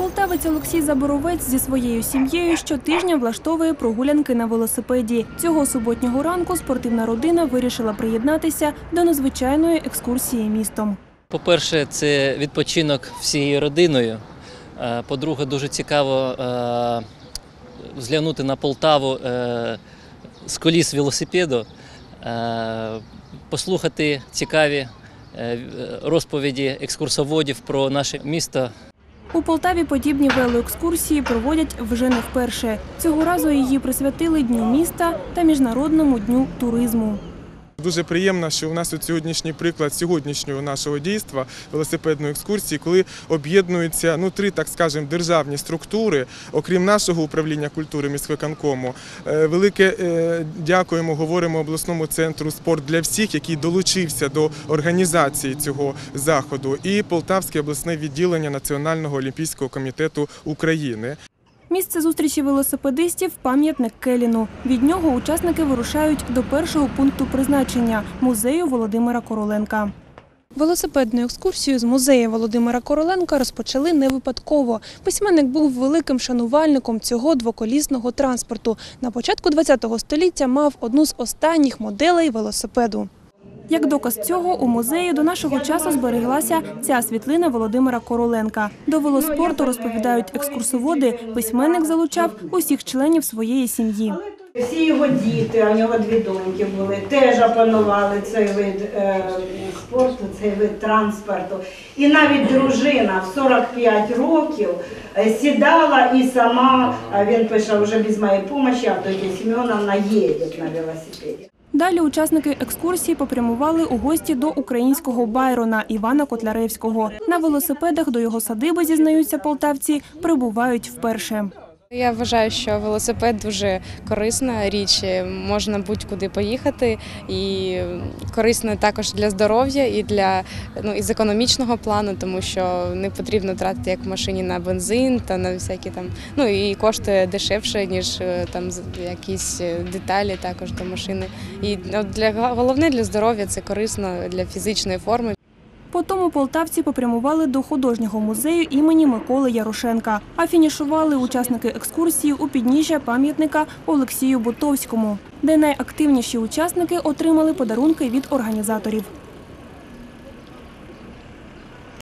Полтавець Олексій Заборовець зі своєю сім'єю щотижня влаштовує прогулянки на велосипеді. Цього суботнього ранку спортивна родина вирішила приєднатися до незвичайної екскурсії містом. По-перше, це відпочинок всією родиною. Е, По-друге, дуже цікаво е, зглянути на Полтаву е, з коліс велосипеду, послухати цікаві розповіді екскурсоводів про наше місто. У Полтаві подібні велоекскурсії проводять вже не вперше. Цього разу її присвятили Дню міста та Міжнародному дню туризму. Дуже приємно, що у нас от сьогоднішній приклад сьогоднішнього нашого дійства велосипедної екскурсії, коли об'єднуються ну три, так скажемо, державні структури, окрім нашого управління культури міськвиконкому. Е, Велике е, дякуємо, говоримо обласному центру спорт для всіх, який долучився до організації цього заходу, і Полтавське обласне відділення Національного олімпійського комітету України. Місце зустрічі велосипедистів – пам'ятник Келіну. Від нього учасники вирушають до першого пункту призначення – музею Володимира Короленка. Велосипедну екскурсію з музею Володимира Короленка розпочали не випадково. Письменник був великим шанувальником цього двоколісного транспорту. На початку ХХ століття мав одну з останніх моделей велосипеду. Як доказ цього, у музеї до нашого часу збереглася ця світлина Володимира Короленка. До велоспорту, розповідають екскурсоводи, письменник залучав усіх членів своєї сім'ї. Всі його діти, а у нього дві доньки були, теж опанували цей вид е, спорту, цей вид транспорту. І навіть дружина в 45 років е, сідала і сама, він пише, вже без моєї допомоги, Авдотья Семеновна їде на велосипеді. Далі учасники екскурсії попрямували у гості до українського Байрона Івана Котляревського. На велосипедах до його садиби, зізнаються полтавці, прибувають вперше. Я вважаю, що велосипед дуже корисна річ, можна будь-куди поїхати, і корисно також для здоров'я і для ну і з економічного плану, тому що не потрібно тратити як в машині на бензин та на всякі там. Ну і коштує дешевше ніж е, там якісь е, деталі також до машини. І от для головне для здоров'я це корисно для фізичної форми. Потому полтавці попрямували до художнього музею імені Миколи Ярошенка. А фінішували учасники екскурсії у підніжжя пам'ятника Олексію Бутовському, де найактивніші учасники отримали подарунки від організаторів.